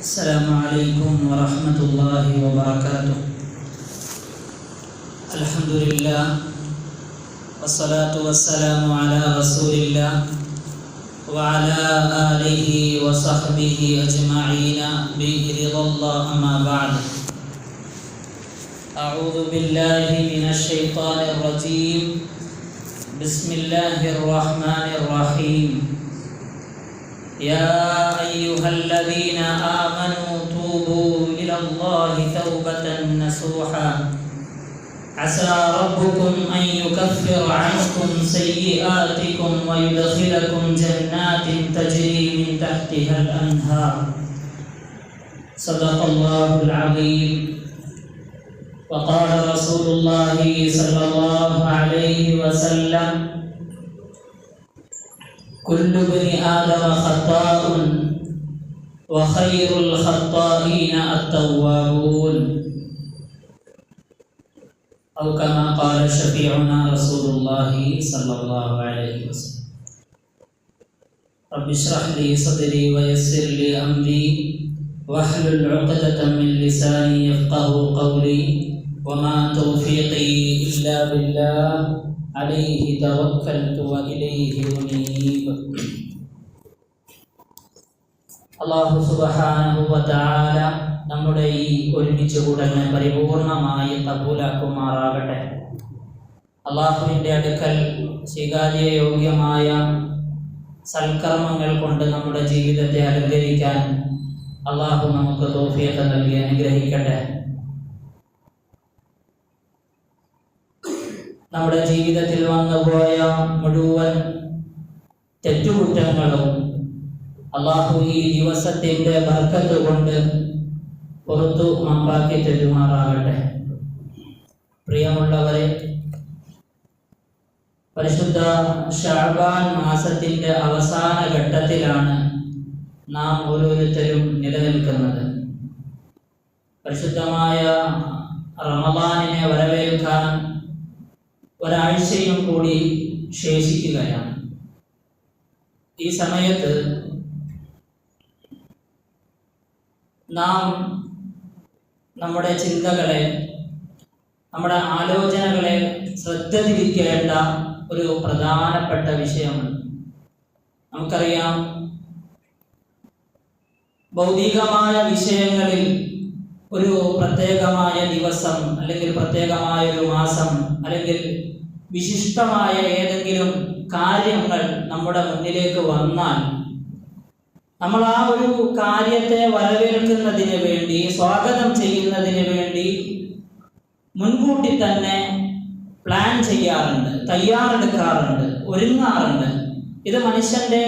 السلام عليكم ورحمة الله وبركاته. الحمد لله والصلاة والسلام على رسول الله وعلى آله وصحبه أجمعين برضا الله أما بعد. أعوذ بالله من الشيطان الرجيم. بسم الله الرحمن الرحيم. يا أيها الذين آمنوا توبوا إلى الله توبة نصوحا. عسى ربكم أن يكفر عنكم سيئاتكم ويدخلكم جنات تجري من تحتها الأنهار. صدق الله العظيم. وقال رسول الله صلى الله عليه وسلم كل ابن آدم خطاء وخير الخطائين التوابون. أو كما قال شفيعنا رسول الله صلى الله عليه وسلم. رب اشرح لي صدري ويسر لي أمري. واحلل عقدة من لساني يفقه قولي. وما توفيقي إلا بالله. عليه توكلت وإليه أنيب അള്ളാഹു സുബഹാനുഭവത്താല നമ്മുടെ ഈ ഒരുമിച്ച് കൂടലിനെ പരിപൂർണമായി കബൂലാക്കുമാറാകട്ടെ അള്ളാഹുവിൻ്റെ അടുക്കൽ സ്വീകാര്യയോഗ്യമായ സൽക്കർമ്മങ്ങൾ കൊണ്ട് നമ്മുടെ ജീവിതത്തെ അലങ്കരിക്കാൻ അള്ളാഹു നമുക്ക് തോഫിയൊക്കെ നൽകി അനുഗ്രഹിക്കട്ടെ നമ്മുടെ ജീവിതത്തിൽ വന്നുപോയ മുഴുവൻ തെറ്റുകുറ്റങ്ങളും അള്ളാഹു ഈ ദിവസത്തിന്റെ ബർക്കത്ത് കൊണ്ട് പുറത്തു മാപ്പാക്കി തെരുമാറാകട്ടെ. പ്രിയമുള്ളവരെ പരിശുദ്ധ ഷാബാൻ മാസത്തിന്റെ അവസാന ഘട്ടത്തിലാണ് നാം ഓരോരുത്തരും നിലനിൽക്കുന്നത്. പരിശുദ്ധമായ റമദാനിനെ വരവേൽക്കാൻ ഒരാഴ്ചയും കൂടി ശേഷിക്കുകയാണ്. ഈ സമയത്ത് നാം നമ്മുടെ ചിന്തകളെ നമ്മുടെ ആലോചനകളെ ശ്രദ്ധ തിരിക്കേണ്ട ഒരു പ്രധാനപ്പെട്ട വിഷയമാണ്. നമുക്കറിയാം ഭൗതികമായ വിഷയങ്ങളിൽ ഒരു പ്രത്യേകമായ ദിവസം അല്ലെങ്കിൽ പ്രത്യേകമായ ഒരു മാസം അല്ലെങ്കിൽ വിശിഷ്ടമായ ഏതെങ്കിലും കാര്യങ്ങൾ നമ്മുടെ മുന്നിലേക്ക് വന്നാൽ നമ്മൾ ആ ഒരു കാര്യത്തെ വരവേൽക്കുന്നതിന് വേണ്ടി സ്വാഗതം ചെയ്യുന്നതിന് വേണ്ടി മുൻകൂട്ടി തന്നെ പ്ലാൻ ചെയ്യാറുണ്ട് തയ്യാറെടുക്കാറുണ്ട് ഒരുങ്ങാറുണ്ട്. ഇത് മനുഷ്യന്റെ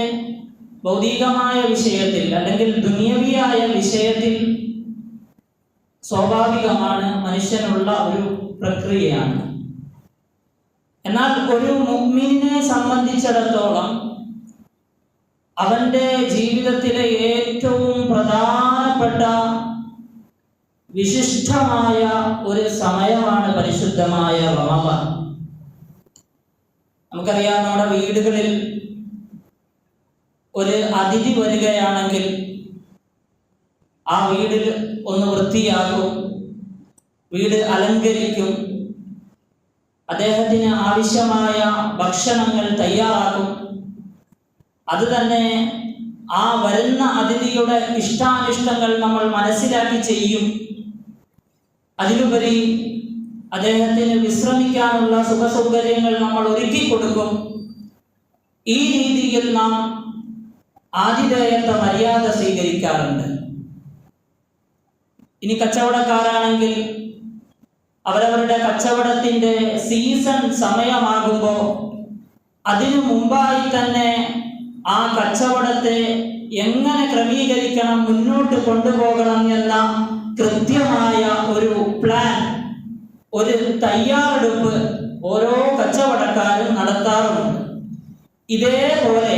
ഭൗതികമായ വിഷയത്തിൽ അല്ലെങ്കിൽ ദുനിയവിയായ വിഷയത്തിൽ സ്വാഭാവികമാണ് മനുഷ്യനുള്ള ഒരു പ്രക്രിയയാണ്. എന്നാൽ ഒരു മുഗ്മിനെ സംബന്ധിച്ചിടത്തോളം അവന്റെ ജീവിതത്തിലെ ഏറ്റവും പ്രധാനപ്പെട്ട വിശിഷ്ടമായ ഒരു സമയമാണ് പരിശുദ്ധമായ റമവ നമുക്കറിയാം നമ്മുടെ വീടുകളിൽ ഒരു അതിഥി വരികയാണെങ്കിൽ ആ വീടിൽ ഒന്ന് വൃത്തിയാക്കും വീട് അലങ്കരിക്കും അദ്ദേഹത്തിന് ആവശ്യമായ ഭക്ഷണങ്ങൾ തയ്യാറാക്കും. അത് തന്നെ ആ വരുന്ന അതിഥിയുടെ ഇഷ്ടാനിഷ്ടങ്ങൾ നമ്മൾ മനസ്സിലാക്കി ചെയ്യും. അതിലുപരി അദ്ദേഹത്തിന് വിശ്രമിക്കാനുള്ള സുഖസൗകര്യങ്ങൾ നമ്മൾ ഒരുക്കി കൊടുക്കും. ഈ രീതിയിൽ നാം ആതിഥേയത്വ മര്യാദ സ്വീകരിക്കാറുണ്ട്. ഇനി കച്ചവടക്കാരാണെങ്കിൽ അവരവരുടെ കച്ചവടത്തിന്റെ സീസൺ സമയമാകുമ്പോൾ അതിനു മുമ്പായി തന്നെ ആ കച്ചവടത്തെ എങ്ങനെ ക്രമീകരിക്കണം മുന്നോട്ട് കൊണ്ടുപോകണം എന്ന കൃത്യമായ ഒരു പ്ലാൻ ഒരു തയ്യാറെടുപ്പ് ഓരോ കച്ചവടക്കാരും നടത്താറുമുണ്ട് ഇതേപോലെ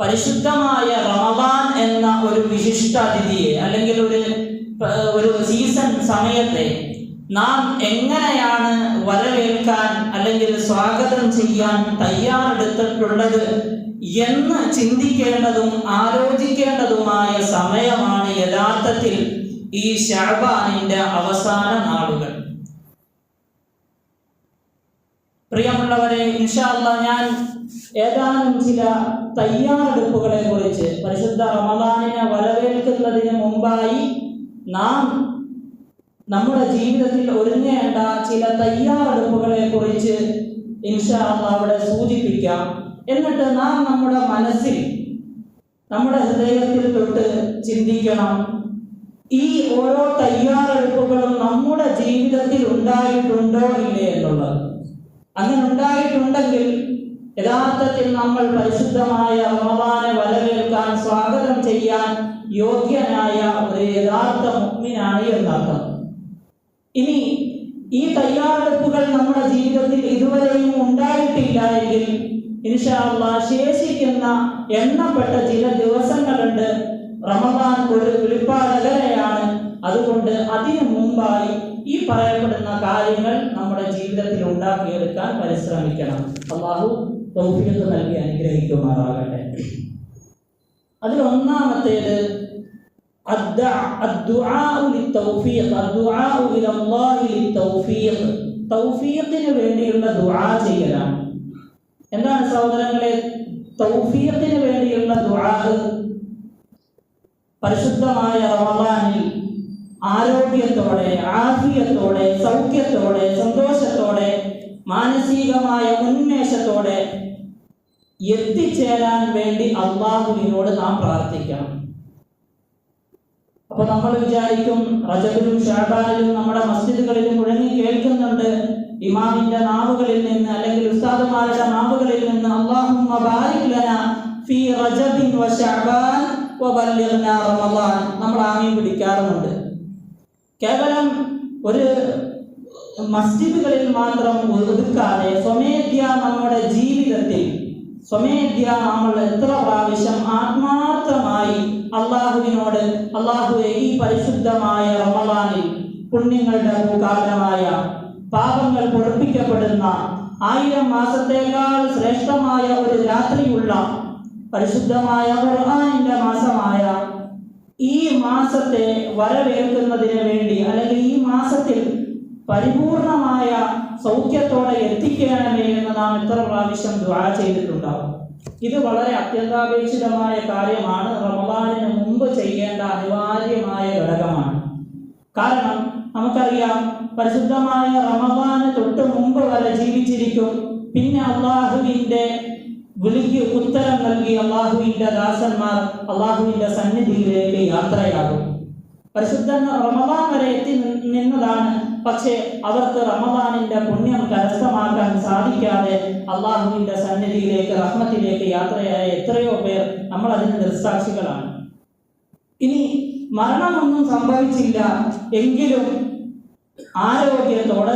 പരിശുദ്ധമായ റമദാൻ എന്ന ഒരു വിശിഷ്ടാതിഥിയെ അല്ലെങ്കിൽ ഒരു ഒരു സീസൺ സമയത്തെ നാം എങ്ങനെയാണ് വരവേൽക്കാൻ അല്ലെങ്കിൽ സ്വാഗതം ചെയ്യാൻ തയ്യാറെടുത്തിട്ടുള്ളത് എന്ന് ചിന്തിക്കേണ്ടതും ആലോചിക്കേണ്ടതുമായ സമയമാണ് യഥാർത്ഥത്തിൽ ഈ ഷാബാനിന്റെ അവസാന നാളുകൾ. പ്രിയമുള്ളവരെ ഇൻഷാല്ല ഞാൻ ഏതാനും ചില തയ്യാറെടുപ്പുകളെ കുറിച്ച് പരിശുദ്ധ റമദാനിനെ വരവേൽക്കുന്നതിന് മുമ്പായി നാം നമ്മുടെ ജീവിതത്തിൽ ഒരുങ്ങേണ്ട ചില തയ്യാറെടുപ്പുകളെ കുറിച്ച് ഇൻഷാള്ള അവിടെ സൂചിപ്പിക്കാം. എന്നിട്ട് നാം നമ്മുടെ മനസ്സിൽ നമ്മുടെ ഹൃദയത്തിൽ തൊട്ട് ചിന്തിക്കണം. ഈ ഓരോ തയ്യാറെടുപ്പുകളും നമ്മുടെ ജീവിതത്തിൽ ഉണ്ടായിട്ടുണ്ടോ ഇല്ലേ എന്നുള്ളത്. അങ്ങനെ ഉണ്ടായിട്ടുണ്ടെങ്കിൽ യഥാർത്ഥത്തിൽ നമ്മൾ പരിശുദ്ധമായ റമദാനെ വരവേൽക്കാൻ സ്വാഗതം ചെയ്യാൻ യോഗ്യനായ ഒരു യഥാർത്ഥ മുഗ്മിനാണ് എന്നർത്ഥം ഇനി ഈ തയ്യാറെടുപ്പുകൾ നമ്മുടെ ജീവിതത്തിൽ ഇതുവരെയും ഉണ്ടായിട്ടില്ല എങ്കിൽ ഇൻഷാള്ള ശേഷിക്കുന്ന എണ്ണപ്പെട്ട ചില ദിവസങ്ങളുണ്ട്. റമദാൻ ഒരു വെളിപ്പാടകരെയാണ് അതുകൊണ്ട് അതിനു മുമ്പായി ഈ പറയപ്പെടുന്ന കാര്യങ്ങൾ നമ്മുടെ ജീവിതത്തിൽ ഉണ്ടാക്കിയെടുക്കാൻ പരിശ്രമിക്കണം. അള്ളാഹു തൗഫീഖ് നൽകി അനുഗ്രഹിക്കുമാറാകട്ടെ. അതിൽ തൗഫീഖിന് വേണ്ടിയുള്ള ദുആ ചെയ്യലാണ്. എന്താണ് സഹോദരങ്ങളെ? തൗഫീഖിന് വേണ്ടിയുള്ള ദുആ പരിശുദ്ധമായ റമദാനിൽ ആരോഗ്യത്തോടെ ആഫിയത്തോടെ സൗഖ്യത്തോടെ സന്തോഷത്തോടെ മാനസികമായ ഉന്മേഷത്തോടെ എത്തിച്ചേരാൻ വേണ്ടി അള്ളാഹുവിനോട് നാം പ്രാർത്ഥിക്കണം. അപ്പൊ നമ്മൾ വിചാരിക്കും റജബിലും ഷാബാനിലും നമ്മുടെ മസ്ജിദുകളിലും മുഴങ്ങി കേൾക്കുന്നുണ്ട് ഇമാമിന്റെ നാവുകളിൽ നിന്ന് അല്ലെങ്കിൽ ഉസ്താദുമാരുടെ നാവുകളിൽ നിന്ന് ബാരിക് ഫീ റജബിൻ വ ശഅബാൻ വ നമ്മൾ ആമീൻ പിടിക്കാറുമുണ്ട്. കേവലം ഒരു മസ്ജിദുകളിൽ മാത്രം ഒതുക്കാതെ സ്വമേധ്യ നമ്മുടെ ജീവിതത്തിൽ സ്വമേധ്യ നമ്മൾ എത്ര പ്രാവശ്യം ആത്മാർത്ഥമായി അള്ളാഹുവിനോട് അള്ളാഹുവെ ഈ പരിശുദ്ധമായ റമളാനിൽ പുണ്യങ്ങളുടെ കാലമായ പാപങ്ങൾ പൊറപ്പിക്കപ്പെടുന്ന ആയിരം മാസത്തേക്കാൾ ശ്രേഷ്ഠമായ ഒരു രാത്രിയുള്ള പരിശുദ്ധമായ ഖുർആനിന്റെ മാസമായ ഈ മാസത്തെ വരവേൽക്കുന്നതിന് വേണ്ടി അല്ലെങ്കിൽ ഈ മാസത്തിൽ പരിപൂർണമായ സൗഖ്യത്തോടെ എത്തിക്കണമേ എന്ന് നാം എത്ര പ്രാവശ്യം ദ്വാ ചെയ്തിട്ടുണ്ടാവും. ഇത് വളരെ അത്യന്താപേക്ഷിതമായ കാര്യമാണ്. റമദാനിന് മുമ്പ് ചെയ്യേണ്ട അനിവാര്യമായ ഘടകമാണ്. കാരണം നമുക്കറിയാം പരിശുദ്ധമായ റമദാന് തൊട്ട് മുമ്പ് വരെ ജീവിച്ചിരിക്കും. പിന്നെ അള്ളാഹുവിന്റെ വിളിക്ക് ഉത്തരം നൽകി അള്ളാഹുവിന്റെ ദാസന്മാർ അള്ളാഹുവിന്റെ സന്നിധിയിലേക്ക് യാത്രയാകും. പരിശുദ്ധ റമദാൻ വരെ എത്തി നിന്നതാണ് പക്ഷേ അവർക്ക് റമദാനിന്റെ പുണ്യം കരസ്ഥമാക്കാൻ സാധിക്കാതെ അള്ളാഹുവിന്റെ സന്നിധിയിലേക്ക് റഹ്മത്തിലേക്ക് യാത്രയായ എത്രയോ പേർ നമ്മൾ അതിന് ദൃസാക്ഷികളാണ് ഇനി മരണമൊന്നും സംഭവിച്ചില്ല. എങ്കിലും ആരോഗ്യത്തോടെ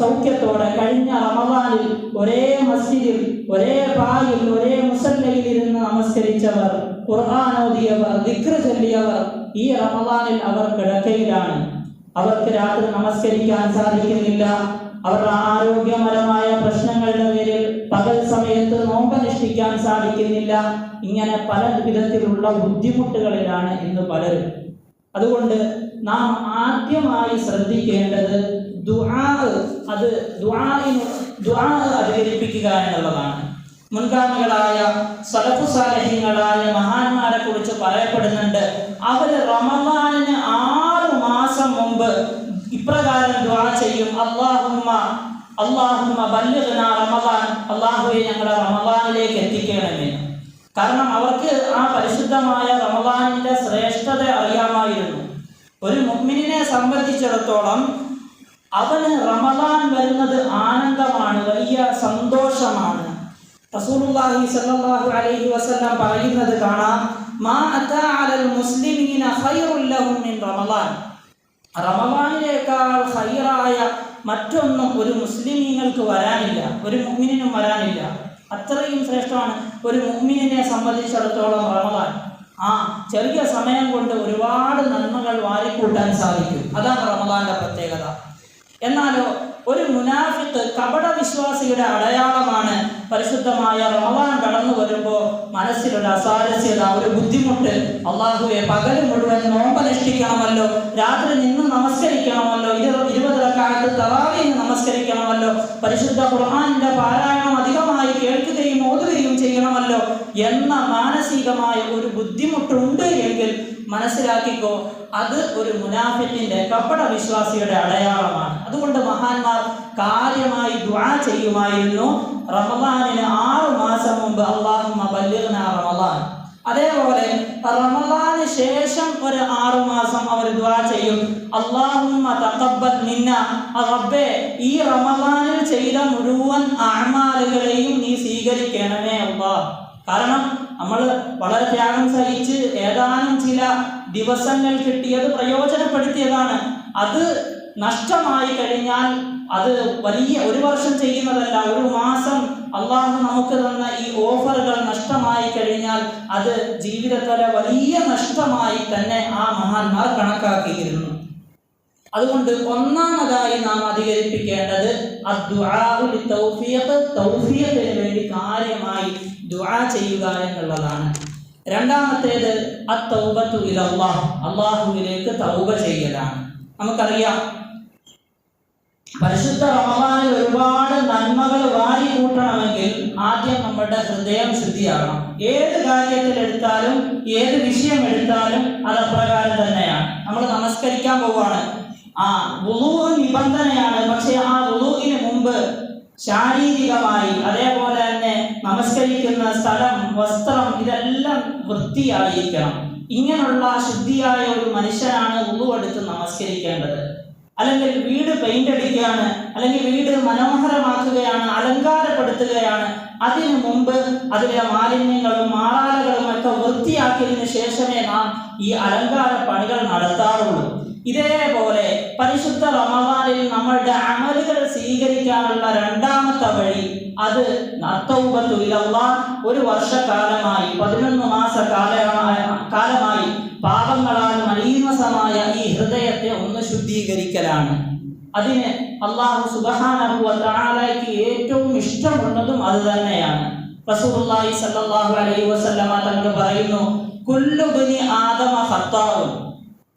സൗഖ്യത്തോടെ കഴിഞ്ഞ റമദാനിൽ ഒരേ മസ്ജിദിൽ ഒരേ പായിൽ ഒരേ മുസല്ലയിൽ ഇരുന്ന് നമസ്കരിച്ചവർ ഖുർആൻ ഓതിയവർ ദിക്ർ ചൊല്ലിയവർ ഈ റമദാനിൽ അവർ കിടക്കയിലാണ് അവർക്ക് രാത്രി നമസ്കരിക്കാൻ സാധിക്കുന്നില്ല. അവരുടെ ആരോഗ്യപരമായ പ്രശ്നങ്ങളുടെ പേരിൽ പകൽ സമയത്ത് നോമ്പനുഷ്ഠിക്കാൻ സാധിക്കുന്നില്ല. ഇങ്ങനെ പല വിധത്തിലുള്ള ബുദ്ധിമുട്ടുകളിലാണ് ഇന്ന് പലരും. അതുകൊണ്ട് നാം ആദ്യമായി ശ്രദ്ധിക്കേണ്ടത് അത് ദുആ അധികരിപ്പിക്കുക എന്നുള്ളതാണ്. മുൻഗാമികളായ സലഫുസാലഹ്യങ്ങളായ മഹാന്മാരെ കുറിച്ച് പറയപ്പെടുന്നുണ്ട് അവർ റമദാനിന് ആറ് മാസം മുമ്പ് ഇപ്രകാരം ദുആ ചെയ്യും. അള്ളാഹുമ്മ അള്ളാഹുമ്മ ബല്ലിഗ്നാ റമദാൻ. അള്ളാഹുവെ ഞങ്ങളെ റമദാനിലേക്ക് എത്തിക്കണമേ. കാരണം അവർക്ക് ആ പരിശുദ്ധമായ റമദാനിന്റെ ശ്രേഷ്ഠത അറിയാമായിരുന്നു. ഒരു മുഅ്മിനിനെ സംബന്ധിച്ചിടത്തോളം അവന് റമദാൻ വരുന്നത് ആനന്ദമാണ് വലിയ സന്തോഷമാണ്. റസൂലുള്ളാഹി സ്വല്ലല്ലാഹു അലൈഹി വസല്ലം പറയുന്നത് കാണാം മാ അതാ അലൽ മുസ്ലിമീന ഖൈറുൽ ലഹും മിൻ റമദാൻ. റമദാനിനേക്കാൾ ഹൈറായ മറ്റൊന്നും ഒരു മുസ്ലിമീങ്ങൾക്ക് വരാനില്ല ഒരു മുഹ്മിനും വരാനില്ല. അത്രയും ശ്രേഷ്ഠമാണ് ഒരു മുഹ്മിനെ സംബന്ധിച്ചിടത്തോളം റമദാൻ. ആ ചെറിയ സമയം കൊണ്ട് ഒരുപാട് നന്മകൾ വാരിക്കൂട്ടാൻ സാധിക്കും. അതാണ് റമദാന്റെ പ്രത്യേകത. എന്നാലോ ഒരു മുനാഫിത്ത് കപട വിശ്വാസിയുടെ അടയാളമാണ് പരിശുദ്ധമായ റമദാൻ കടന്നു വരുമ്പോൾ മനസ്സിലൊരു അസാരസ്യത ഒരു ബുദ്ധിമുട്ട്. അള്ളാഹുവെ പകൽ മുഴുവൻ നോമ്പനുഷ്ഠിക്കണമല്ലോ രാത്രി നിന്ന് നമസ്കരിക്കണമല്ലോ ഇത് ഇരുപത് കാലത്ത് തറാവിന് നമസ്കരിക്കണമല്ലോ പരിശുദ്ധ ഖുർആാനിന്റെ പാരായണം അധികമായി കേൾക്കുകയും ഓതുകയും ചെയ്യണമല്ലോ എന്ന മാനസികമായ ഒരു ബുദ്ധിമുട്ടുണ്ട് എങ്കിൽ മനസ്സിലാക്കിക്കോ അത് ഒരു മുനാഫിത്തിന്റെ കപട വിശ്വാസിയുടെ അടയാളമാണ്. അതുകൊണ്ട് മഹാന്മാർ കാര്യമായി ദുആ ചെയ്യുമായിരുന്നു. റമദാനിന് ആറു മാസം മുമ്പ് അള്ളാഹുമ്മ ബല്ലിഗ്ന റമദാൻ. അതേപോലെ റമദാന് ശേഷം ഒരു ആറു മാസം അവർ ദുആ ചെയ്യും. അള്ളാഹുമ്മ തഖബ്ബൽ മിന്ന. റബ്ബേ ഈ റമദാനിൽ ചെയ്ത മുഴുവൻ അഅമാലുകളെയും നീ സ്വീകരിക്കണമേ അള്ളാഹ് കാരണം നമ്മൾ വളരെ ത്യാഗം സഹിച്ച് ഏതാനും ചില ദിവസങ്ങൾ കിട്ടിയത് പ്രയോജനപ്പെടുത്തിയതാണ്. അത് നഷ്ടമായി കഴിഞ്ഞാൽ അത് വലിയ ഒരു വർഷം ചെയ്യുന്നതല്ല ഒരു മാസം അള്ളാഹു നമുക്ക് തന്ന ഈ ഓഫറുകൾ നഷ്ടമായി കഴിഞ്ഞാൽ അത് ജീവിതത്തിലെ വലിയ നഷ്ടമായി തന്നെ ആ മഹാന്മാർ കണക്കാക്കിയിരുന്നു. അതുകൊണ്ട് ഒന്നാമതായി നാം അധികരിപ്പിക്കേണ്ടത് തൗഫിയത്തിന് വേണ്ടി കാര്യമായി ദുആ ചെയ്യുക എന്നുള്ളതാണ്. രണ്ടാമത്തേത് അത്തൗബത്തു ഇലല്ലാഹ് അള്ളാഹുവിലേക്ക് തൗബ ചെയ്യലാണ്. നമുക്കറിയാം പരിശുദ്ധ റമദാനിൽ ഒരുപാട് നന്മകൾ വാരി കൂട്ടണമെങ്കിൽ ആദ്യം നമ്മുടെ ഹൃദയം ശുദ്ധിയാകണം. ഏത് കാര്യത്തിൽ എടുത്താലും ഏത് വിഷയം എടുത്താലും അത് അപ്രകാരം തന്നെയാണ്. നമ്മൾ നമസ്കരിക്കാൻ പോവുകയാണ്. ആ വുളു നിബന്ധനയാണ്. പക്ഷെ ആ വുളുവിന് മുമ്പ് ശാരീരികമായി അതേപോലെ തന്നെ നമസ്കരിക്കുന്ന സ്ഥലം വസ്ത്രം ഇതെല്ലാം വൃത്തിയായിരിക്കണം. ഇങ്ങനെയുള്ള ശുദ്ധിയായ ഒരു മനുഷ്യനാണ് ഉള്ളുവെടുത്ത് നമസ്കരിക്കേണ്ടത്. അല്ലെങ്കിൽ വീട് പെയിന്റ് അടിക്കുകയാണ് അല്ലെങ്കിൽ വീട് മനോഹരമാക്കുകയാണ് അലങ്കാരപ്പെടുത്തുകയാണ് അതിനു മുമ്പ് അതിലെ മാലിന്യങ്ങളും മാറാലകളും ഒക്കെ വൃത്തിയാക്കിയതിനു ശേഷമേ നാം ഈ അലങ്കാര പണികൾ നടത്താറുള്ളൂ. ഇതേപോലെ പരിശുദ്ധ റമദാനിൽ നമ്മളുടെ അമലുകൾ സ്വീകരിക്കാനുള്ള രണ്ടാമത്തെ വഴി അത് നത്തൗബത്തുള്ള ഒരു വർഷക്കാലമായി പതിനൊന്ന് മാസ കാലമായ കാലമായി പാപങ്ങളാൽ മലീമസമായ ഈ ഹൃദയത്തെ ഒന്ന് ശുദ്ധീകരിക്കലാണ്. അതിന് അള്ളാഹു സുബഹാനഹു താലയ്ക്ക് ഏറ്റവും ഇഷ്ടമുള്ളതും അത് തന്നെയാണ്. റസൂലുള്ളാഹി സല്ലല്ലാഹു അലൈഹി വസല്ലമ തങ്ങൾ പറയുന്നു കുല്ലു ബനി ആദമ ഖത്താഉൻ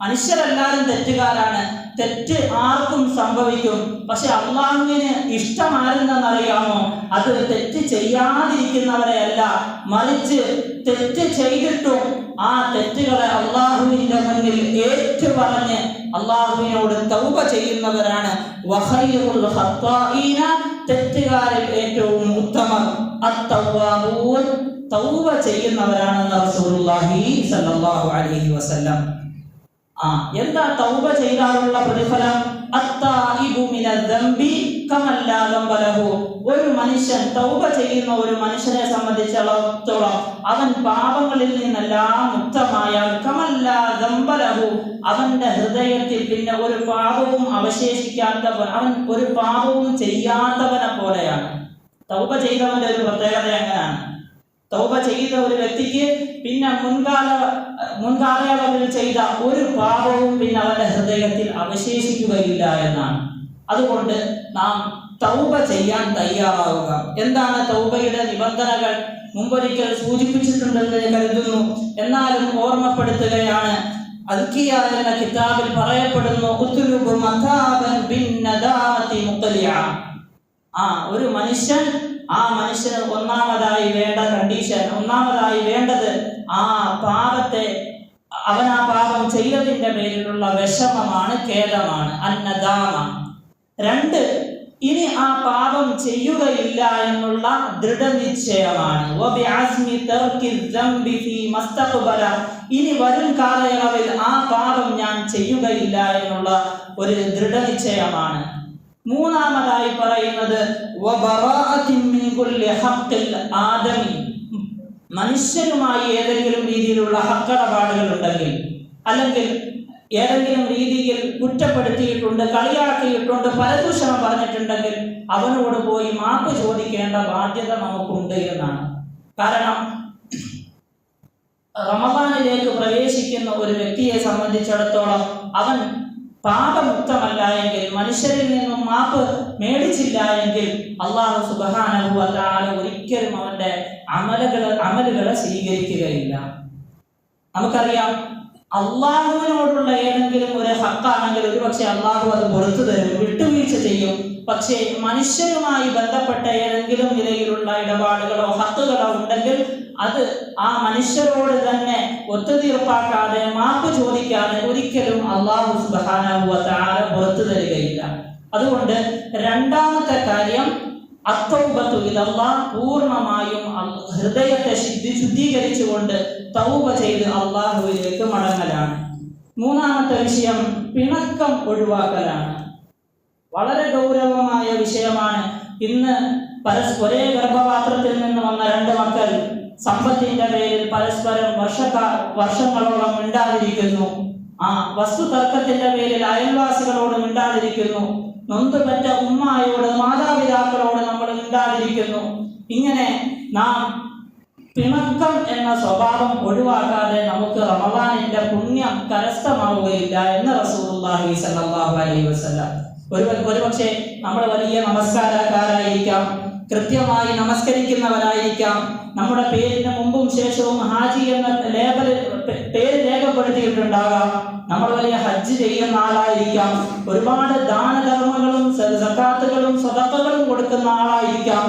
മനുഷ്യരെല്ലാവരും തെറ്റുകാരാണ്. തെറ്റ് ആർക്കും സംഭവിക്കും. പക്ഷെ അള്ളാഹുവിന് ഇഷ്ടമാരെന്നറിയാമോ അത് തെറ്റ് ചെയ്യാതിരിക്കുന്നവരെയല്ല. മറിച്ച് തെറ്റ് ചെയ്തിട്ടും ആ തെറ്റുകളെ അള്ളാഹുവിന്റെ മുന്നിൽ ഏറ്റുപറഞ്ഞ് അള്ളാഹുവിനോട് തൗപ ചെയ്യുന്നവരാണ്. തെറ്റുകാരിൽ ഏറ്റവും ഉത്തമർ. തൗവ ചെയ്യുന്നവരാണെന്ന് റസൂലുള്ളാഹി അലൈഹി വസല്ലം. ആ എന്താ തൗബ ചെയ്താലുള്ള പ്രതിഫലം. ഒരു മനുഷ്യൻ തൗബ ചെയ്യുന്ന ഒരു മനുഷ്യനെ സംബന്ധിച്ചിടത്തോളം അവൻ പാപങ്ങളിൽ നിന്നെല്ലാം മുക്തമായാൽ കമല്ലാദംബലഹു ദംബ അവന്റെ ഹൃദയത്തിൽ പിന്നെ ഒരു പാപവും അവശേഷിക്കാത്തവൻ അവൻ ഒരു പാപവും ചെയ്യാത്തവനെ പോലെയാണ്. തൗബ ചെയ്തവന്റെ ഒരു പ്രത്യേകത എങ്ങനെയാണ്? തൗബ ചെയ്ത ഒരു വ്യക്തിക്ക് പിന്നെ മുൻകാല മുൻകാലയളവിൽ ചെയ്ത ഒരു പാപവും പിന്നെ അവന്റെ ഹൃദയത്തിൽ അവശേഷിക്കുകയില്ല എന്നാണ്. അതുകൊണ്ട് നാം തൗബ ചെയ്യാൻ തയ്യാറാവുക. എന്താണ് തൗബയുടെ നിബന്ധനകൾ? മുമ്പൊരിക്കൽ സൂചിപ്പിച്ചിട്ടുണ്ടെന്ന് കരുതുന്നു. എന്നാലും ഓർമ്മപ്പെടുത്തുകയാണ്. അൽക്കിയ എന്ന കിതാബിൽ പറയപ്പെടുന്നു മതാബൻ ആ ഒരു മനുഷ്യൻ ആ മനുഷ്യന് ഒന്നാമതായി വേണ്ട കണ്ടീഷൻ ഒന്നാമതായി വേണ്ടത് ആ പാപത്തെ അവൻ ആ പാപം ചെയ്തതിന്റെ പേരിലുള്ള വിഷമമാണ് ഖേദമാണ് അന്നദാമ. രണ്ട് ഇനി ആ പാപം ചെയ്യുകയില്ല എന്നുള്ള ദൃഢനിശ്ചയമാണ്. ഇനി വരും കാലയളവിൽ ആ പാപം ഞാൻ ചെയ്യുകയില്ല എന്നുള്ള ഒരു ദൃഢനിശ്ചയമാണ്. മൂന്നാമതായി പറയുന്നത് ആദമി. മനുഷ്യരുമായി ഏതെങ്കിലും രീതിയിലുള്ള ഹക്കടപാടുകൾ ഉണ്ടെങ്കിൽ അല്ലെങ്കിൽ ഏതെങ്കിലും രീതിയിൽ കുറ്റപ്പെടുത്തിയിട്ടുണ്ട് കളിയാക്കിയിട്ടുണ്ട് പരദൂഷണം പറഞ്ഞിട്ടുണ്ടെങ്കിൽ അവനോട് പോയി മാപ്പ് ചോദിക്കേണ്ട ബാധ്യത നമുക്കുണ്ട് എന്നാണ്. കാരണം റമദാനിലേക്ക് പ്രവേശിക്കുന്ന ഒരു വ്യക്തിയെ സംബന്ധിച്ചിടത്തോളം അവൻ പാപമുക്തമല്ല എങ്കിൽ മനുഷ്യരിൽ നിന്നും മാപ്പ് മേടിച്ചില്ല എങ്കിൽ അള്ളാഹു സുബഹാനഹു അതാല ഒരിക്കലും അവന്റെ അമലുകൾ അമലുകളെ സ്വീകരിക്കുകയില്ല. നമുക്കറിയാം അള്ളാഹുവിനോടുള്ള ഏതെങ്കിലും ഒരു ഹക്കാണെങ്കിൽ ഒരുപക്ഷെ അള്ളാഹു അത് പുറത്തു തരും വിട്ടുവീഴ്ച ചെയ്യും. പക്ഷേ മനുഷ്യരുമായി ബന്ധപ്പെട്ട ഏതെങ്കിലും നിലയിലുള്ള ഇടപാടുകളോ ഹത്തുകളോ ഉണ്ടെങ്കിൽ അത് ആ മനുഷ്യരോട് തന്നെ ഒത്തുതീർപ്പാക്കാതെ മാപ്പ് ചോദിക്കാതെ ഒരിക്കലും അള്ളാഹു സുബാനുവത്താല പുറത്തു തരികയില്ല. അതുകൊണ്ട് രണ്ടാമത്തെ കാര്യം അത്തൗബത്തു ഇലല്ലാ പൂർണമായും ഹൃദയത്തെ ശുദ്ധി ശുദ്ധീകരിച്ചുകൊണ്ട് തൗബ ചെയ്ത് അള്ളാഹുവിലേക്ക് മടങ്ങലാണ്. മൂന്നാമത്തെ വിഷയം പിണക്കം ഒഴിവാക്കലാണ്. വളരെ ഗൗരവമായ വിഷയമാണ്. ഇന്ന് ഒരേ ഗർഭപാത്രത്തിൽ നിന്ന് വന്ന രണ്ട് മക്കൾ സമ്പത്തിന്റെ പേരിൽ പരസ്പരം വർഷക്കാ വർഷങ്ങളോളം മിണ്ടാതിരിക്കുന്നു. ആ വസ്തു തർക്കത്തിന്റെ പേരിൽ അയൽവാസികളോട് മിണ്ടാതിരിക്കുന്നു. നൊന്തുപറ്റ ഉമ്മായോട് മാതാപിതാക്കളോട് നമ്മൾ മിണ്ടാതിരിക്കുന്നു. ഇങ്ങനെ നാം പിണക്കം എന്ന സ്വഭാവം ഒഴിവാക്കാതെ നമുക്ക് റമദാനിന്റെ പുണ്യം കരസ്ഥമാവുകയില്ല എന്ന് റസൂലുള്ളാഹി സ്വല്ലല്ലാഹു അലൈഹി വസല്ലം ഒരു ഒരുപക്ഷെ നമ്മൾ വലിയ നമസ്കാരക്കാരായിരിക്കാം കൃത്യമായി നമസ്കരിക്കുന്നവരായിരിക്കാം. നമ്മുടെ പേരിന് മുമ്പും ശേഷവും ഹാജി എന്ന ലേബൽ പേര് രേഖപ്പെടുത്തിയിട്ടുണ്ടാകാം. നമ്മൾ വലിയ ഹജ്ജ് ചെയ്യുന്ന ആളായിരിക്കാം. ഒരുപാട് ദാനധർമ്മങ്ങളും സക്കാത്തുകളും സ്വതക്കകളും കൊടുക്കുന്ന ആളായിരിക്കാം.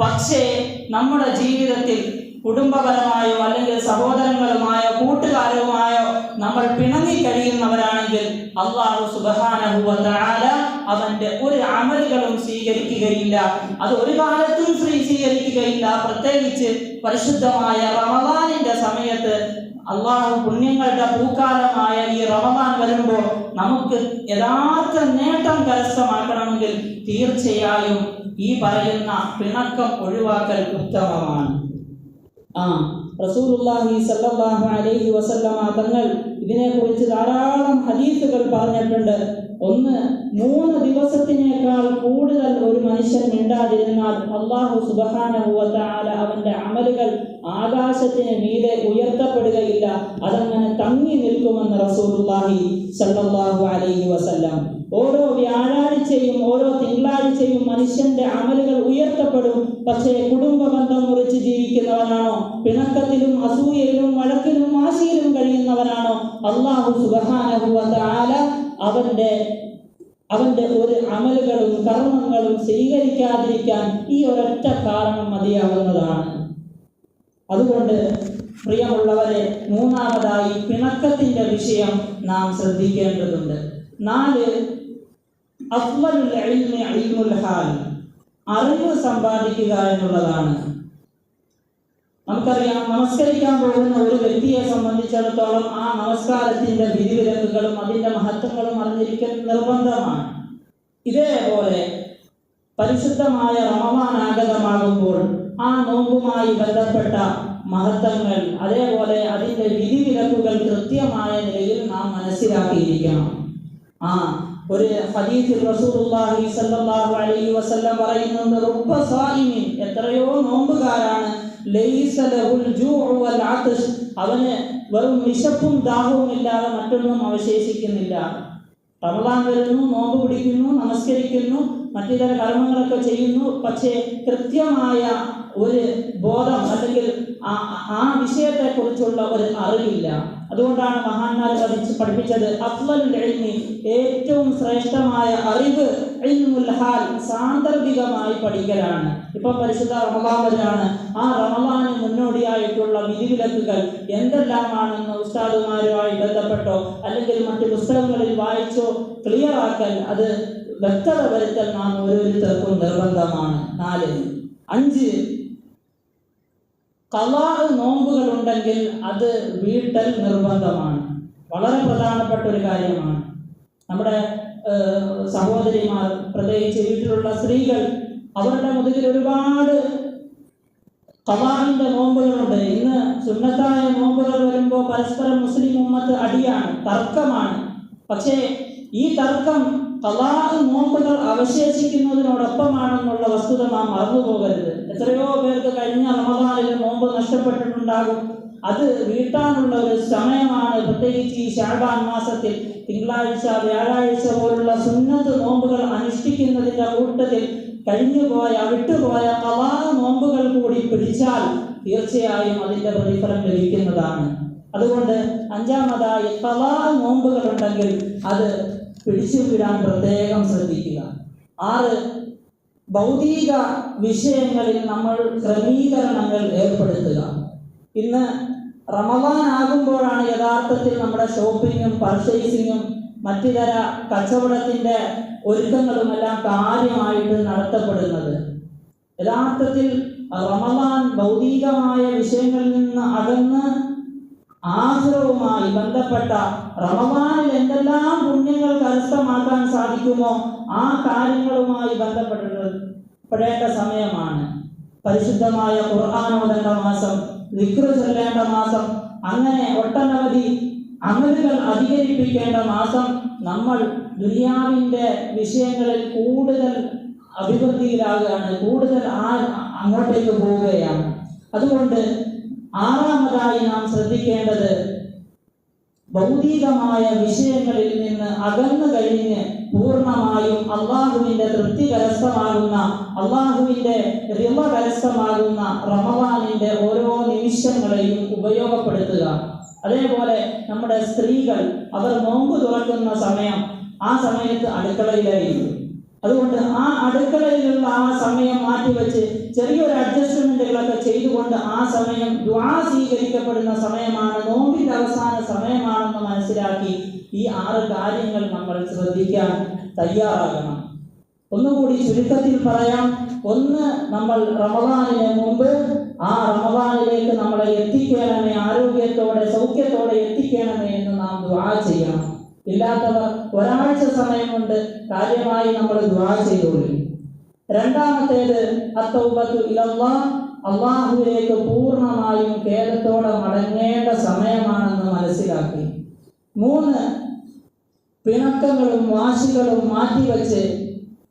പക്ഷേ നമ്മുടെ ജീവിതത്തിൽ കുടുംബപരമായോ അല്ലെങ്കിൽ സഹോദരങ്ങളുമായോ കൂട്ടുകാരുമായോ നമ്മൾ പിണങ്ങി കഴിയുന്നവരാണെങ്കിൽ അള്ളാഹു സുബാനഹുവല അവന്റെ ഒരു അമലുകളും സ്വീകരിക്കുകയില്ല. അത് ഒരു കാലത്തും സ്വീ സ്വീകരിക്കുകയില്ല. പ്രത്യേകിച്ച് പരിശുദ്ധമായ റമദാനിന്റെ സമയത്ത് അള്ളാഹു പുണ്യങ്ങളുടെ പൂക്കാലമായ ഈ റമദാൻ വരുമ്പോൾ നമുക്ക് യഥാർത്ഥ നേട്ടം കരസ്ഥമാക്കണമെങ്കിൽ തീർച്ചയായും ഈ പറയുന്ന പിണക്കം ഒഴിവാക്കൽ ഉത്തമമാണ്. ആ റസൂലുല്ലാഹി സല്ലല്ലാഹു അലൈഹി വസല്ലമ തങ്ങൾ ഇതിനെക്കുറിച്ച് ധാരാളം ഹദീസുകൾ പറഞ്ഞിട്ടുണ്ട്. ഒന്ന് മൂന്ന് ദിവസത്തിനേക്കാൾ കൂടുതൽ ഒരു മനുഷ്യൻ മിണ്ടാതിരുന്നാൽ അള്ളാഹു തആല അവന്റെ അമലുകൾ ആകാശത്തിന് മീതെ ഉയർത്തപ്പെടുകയില്ല. അതങ്ങനെ തങ്ങി നിൽക്കുമെന്ന് റസൂലുള്ളാഹി സല്ലല്ലാഹു അലൈഹി വസല്ലം. ഓരോ വ്യാഴാഴ്ചയും ഓരോ തിങ്കളാഴ്ചയും മനുഷ്യന്റെ അമലുകൾ ഉയർത്തപ്പെടും. പക്ഷേ കുടുംബ ബന്ധം മുറിച്ച് ജീവിക്കുന്നവനാണോ? പിണക്കത്തിലും അസൂയയിലും വഴക്കിലും വാശിയിലും കഴിയുന്നവനാണോ? അള്ളാഹു തആല അവന്റെ അവന്റെ ഒരു അമലുകളും കർമ്മങ്ങളും സ്വീകരിക്കാതിരിക്കാൻ ഈ ഒരൊറ്റ കാരണം മതിയാവുന്നതാണ്. അതുകൊണ്ട് പ്രിയമുള്ളവരെ മൂന്നാമതായി പിണക്കത്തിന്റെ വിഷയം നാം ശ്രദ്ധിക്കേണ്ടതുണ്ട്. നാല് അറിവ് സമ്പാദിക്കുക എന്നുള്ളതാണ്. നമുക്കറിയാം നമസ്കരിക്കാൻ പോകുന്ന ഒരു വ്യക്തിയെ സംബന്ധിച്ചിടത്തോളം ആ നമസ്കാരത്തിന്റെ വിധിവിലക്കുകളും അതിന്റെ മഹത്വങ്ങളും അറിഞ്ഞിരിക്കൽ നിർബന്ധമാണ്. ഇതേപോലെ പരിശുദ്ധമായ റമദാൻ ആഗതമാകുമ്പോൾ ആ നോമ്പുമായി ബന്ധപ്പെട്ട മഹത്വങ്ങൾ അതേപോലെ അതിന്റെ വിധിവിലക്കുകൾ കൃത്യമായ നിലയിൽ നാം മനസ്സിലാക്കിയിരിക്കണം. ആ ഒരു ഹദീസിൽ റസൂലുള്ളാഹി സ്വല്ലല്ലാഹു അലൈഹി വസല്ലം പറയുന്നുണ്ട് റുബ്ബ സായിമിൻ എത്രയോ നോമ്പുകാരാണ് അവന് വെറും വിശപ്പും ദാഹവും ഇല്ലാതെ മറ്റൊന്നും അവശേഷിക്കുന്നില്ല. റമദാൻ വരുന്നു നോമ്പ് പിടിക്കുന്നു നമസ്കരിക്കുന്നു മറ്റിതര കർമ്മങ്ങളൊക്കെ ചെയ്യുന്നു. പക്ഷേ കൃത്യമായ ഒരു ബോധം അല്ലെങ്കിൽ ആ വിഷയത്തെക്കുറിച്ചുള്ള ഒരു അറിവില്ല. അതുകൊണ്ടാണ് മഹാന്മാർ പഠിപ്പിച്ചത് അഫ്ലൽ ഏറ്റവും ശ്രേഷ്ഠമായ അറിവ് സാന്ദർഭികമായി പഠിക്കലാണ്. ഇപ്പൊ പരിശുദ്ധ റമദാൻ വരാണ് ആ റമദാന് മുന്നോടിയായിട്ടുള്ള വിധിവിലക്കുകൾ എന്തെല്ലാമാണെന്ന് ഉസ്താദുമാരുമായി ബന്ധപ്പെട്ടോ അല്ലെങ്കിൽ മറ്റു പുസ്തകങ്ങളിൽ വായിച്ചോ ക്ലിയർ ആക്കൽ അത് വ്യക്തത വരുത്തൽ നാം ഓരോരുത്തർക്കും നിർബന്ധമാണ്. നാല് അഞ്ച്. കലാ നോമ്പുകൾ ഉണ്ടെങ്കിൽ അത് വീട്ടൽ നിർബന്ധമാണ്. വളരെ പ്രധാനപ്പെട്ട ഒരു കാര്യമാണ്. നമ്മുടെ സഹോദരിമാർ പ്രത്യേകിച്ച് വീട്ടിലുള്ള സ്ത്രീകൾ അവരുടെ മുതുകിൽ ഒരുപാട് കവാറിന്റെ നോമ്പുകളുണ്ട്. ഇന്ന് സുന്നത്തായ നോമ്പുകൾ വരുമ്പോൾ പരസ്പരം മുസ്ലിം ഉമ്മത്ത് അടിയാണ് തർക്കമാണ്. പക്ഷേ ഈ തർക്കം കവാറ് നോമ്പുകൾ അവശേഷിക്കുന്നതിനോടൊപ്പമാണെന്നുള്ള വസ്തുത നാം മറന്നു പോകരുത് എത്രയോ പേർക്ക് കഴിഞ്ഞ റമദാനിൽ നോമ്പ് നഷ്ടപ്പെട്ടിട്ടുണ്ടാകും. അത് വീട്ടാനുള്ള ഒരു സമയമാണ്. പ്രത്യേകിച്ച് ഈ ഷാബാൻ മാസത്തിൽ തിങ്കളാഴ്ച വ്യാഴാഴ്ച പോലുള്ള സുന്നത്ത് നോമ്പുകൾ അനുഷ്ഠിക്കുന്നതിന്റെ കൂട്ടത്തിൽ കഴിഞ്ഞുപോയ വിട്ടുപോയ കവാ നോമ്പുകൾ കൂടി പിടിച്ചാൽ തീർച്ചയായും അതിന്റെ പ്രതിഫലം ലഭിക്കുന്നതാണ്. അതുകൊണ്ട് അഞ്ചാമതായി കവാ നോമ്പുകൾ ഉണ്ടെങ്കിൽ അത് പിടിച്ചു വിടാൻ പ്രത്യേകം ശ്രദ്ധിക്കുക. ആറ് ഭൗതിക വിഷയങ്ങളിൽ നമ്മൾ ക്രമീകരണങ്ങൾ ഏർപ്പെടുത്തുക. ഇന്ന് റമദാൻ ആകുമ്പോഴാണ് യഥാർത്ഥത്തിൽ നമ്മുടെ ഷോപ്പിങ്ങും പർച്ചേസിങ്ങും മറ്റു തര കച്ചവടത്തിന്റെ ഒരുക്കങ്ങളുമെല്ലാം കാര്യമായിട്ട് നടത്തപ്പെടുന്നത്. യഥാർത്ഥത്തിൽ റമദാൻ ഭൗതികമായ വിഷയങ്ങളിൽ നിന്ന് അകന്ന് ആഹ്ലവുമായി ബന്ധപ്പെട്ട റമദാനിൽ എന്തെല്ലാം പുണ്യങ്ങൾ കരസ്ഥമാക്കാൻ സാധിക്കുമോ ആ കാര്യങ്ങളുമായി ബന്ധപ്പെടേണ്ട സമയമാണ്. പരിശുദ്ധമായ ഖുർആാനോദന്റെ മാസം വിക്ര ചൊല്ലേണ്ട മാസം അങ്ങനെ ഒട്ടനവധി അമലുകൾ അധികരിപ്പിക്കേണ്ട മാസം നമ്മൾ ദുനിയാവിന്റെ വിഷയങ്ങളിൽ കൂടുതൽ അഭിവൃദ്ധിയിലാകുകയാണ് കൂടുതൽ ആ അങ്ങോട്ടേക്ക് പോവുകയാണ്. അതുകൊണ്ട് ആറാമതായി നാം ശ്രദ്ധിക്കേണ്ടത് ഭൗതികമായ വിഷയങ്ങളിൽ നിന്ന് അകന്നു കഴിഞ്ഞ് പൂർണമായും അള്ളാഹുവിന്റെ തൃപ്തി കരസ്ഥമാകുന്ന അള്ളാഹുവിന്റെ റിമ കരസ്ഥമാകുന്ന റമവാനിന്റെ ഓരോ നിമിഷങ്ങളെയും ഉപയോഗപ്പെടുത്തുക. അതേപോലെ നമ്മുടെ സ്ത്രീകൾ അവർ നോമ്പ് തുറക്കുന്ന സമയം ആ സമയത്ത് അടുക്കളയിലായിരിക്കും. അതുകൊണ്ട് ആ അടുക്കളയിലുള്ള ആ സമയം മാറ്റിവെച്ച് ചെറിയൊരു അഡ്ജസ്റ്റ്മെന്റുകളൊക്കെ ചെയ്തുകൊണ്ട് ആ സമയം ദ്വാ സ്വീകരിക്കപ്പെടുന്ന സമയമാണ് നോമ്പിന്റെ അവസാന സമയമാണെന്ന് മനസ്സിലാക്കി ഈ ആറ് കാര്യങ്ങൾ നമ്മൾ ശ്രദ്ധിക്കാൻ തയ്യാറാകണം. ഒന്നുകൂടി ചുരുക്കത്തിൽ പറയാം. ഒന്ന് നമ്മൾ റമദാനിന് മുമ്പ് ആ റമദാനിലേക്ക് നമ്മളെ എത്തിക്കണമേ ആരോഗ്യത്തോടെ സൗഖ്യത്തോടെ എത്തിക്കണമേ എന്ന് നാം ദ്വാ ചെയ്യണം. ഇല്ലാത്തവർ ഒരാഴ്ച സമയം കൊണ്ട് കാര്യമായി നമ്മൾ ദ്വാ ചെയ്തോളൂ രണ്ടാമത്തേത് അത്തൗബത്തു ഇലല്ലാ അള്ളാഹുവിലേക്ക് പൂർണമായും ഖേദത്തോടെ മടങ്ങേണ്ട സമയമാണെന്ന് മനസ്സിലാക്കി. മൂന്ന് പിണക്കങ്ങളും വാശികളും മാറ്റിവെച്ച്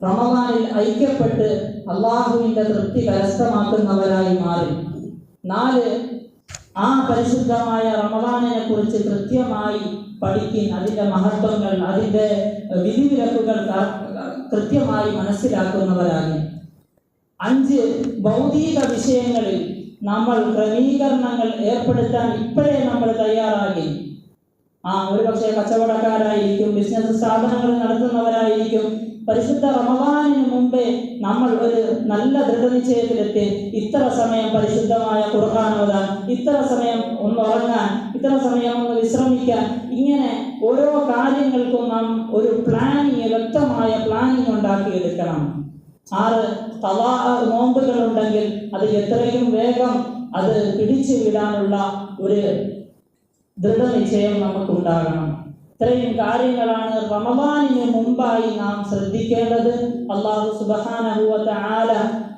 റമദാനിൽ ഐക്യപ്പെട്ട് അള്ളാഹുവിന്റെ തൃപ്തി കരസ്ഥമാക്കുന്നവരായി മാറി. നാല് ആ പരിശുദ്ധമായ റമദാനിനെ കുറിച്ച് കൃത്യമായി പഠിക്കും അതിന്റെ മഹത്വങ്ങൾ അതിന്റെ വിധിവിലക്കുകൾ കൃത്യമായി മനസ്സിലാക്കുന്നവരാണ്. അഞ്ച് ഭൗതിക വിഷയങ്ങളിൽ നമ്മൾ ക്രമീകരണങ്ങൾ ഏർപ്പെടുത്താൻ ഇപ്പോഴേ നമ്മൾ തയ്യാറാകി. ആ ഒരു പക്ഷേ കച്ചവടക്കാരായിരിക്കും ബിസിനസ് സ്ഥാപനങ്ങൾ നടത്തുന്നവരായിരിക്കും പരിശുദ്ധ റമദാനിന് മുമ്പേ നമ്മൾ ഒരു നല്ല ദൃഢനിശ്ചയത്തിലെത്തി. ഇത്ര സമയം പരിശുദ്ധമായ ഖുർആൻ ഇത്ര സമയം ഒന്ന് ഉറങ്ങാൻ ഇത്ര സമയം ഒന്ന് വിശ്രമിക്കാൻ ഇങ്ങനെ ഓരോ കാര്യങ്ങൾക്കും നാം ഒരു പ്ലാനിങ് വ്യക്തമായ പ്ലാനിങ് ഉണ്ടാക്കിയെടുക്കണം. ആറ് തവാ നോമ്പുകൾ ഉണ്ടെങ്കിൽ അത് എത്രയും വേഗം അത് പിടിച്ചു വിടാനുള്ള ഒരു ദൃഢനിശ്ചയം നമുക്കുണ്ടാകണം. ഇത്രയും കാര്യങ്ങളാണ് റമദാനിന് മുമ്പായി നാം ശ്രദ്ധിക്കേണ്ടത്. അള്ളാഹു സുബഹാനഹുവത്ത ആല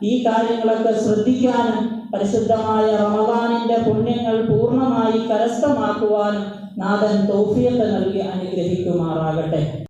ഈ കാര്യങ്ങളൊക്കെ ശ്രദ്ധിക്കാനും പരിശുദ്ധമായ റമദാനിന്റെ പുണ്യങ്ങൾ പൂർണമായി കരസ്ഥമാക്കുവാനും നാഥൻ തൗഫിയത്ത് നൽകി അനുഗ്രഹിക്കുമാറാകട്ടെ.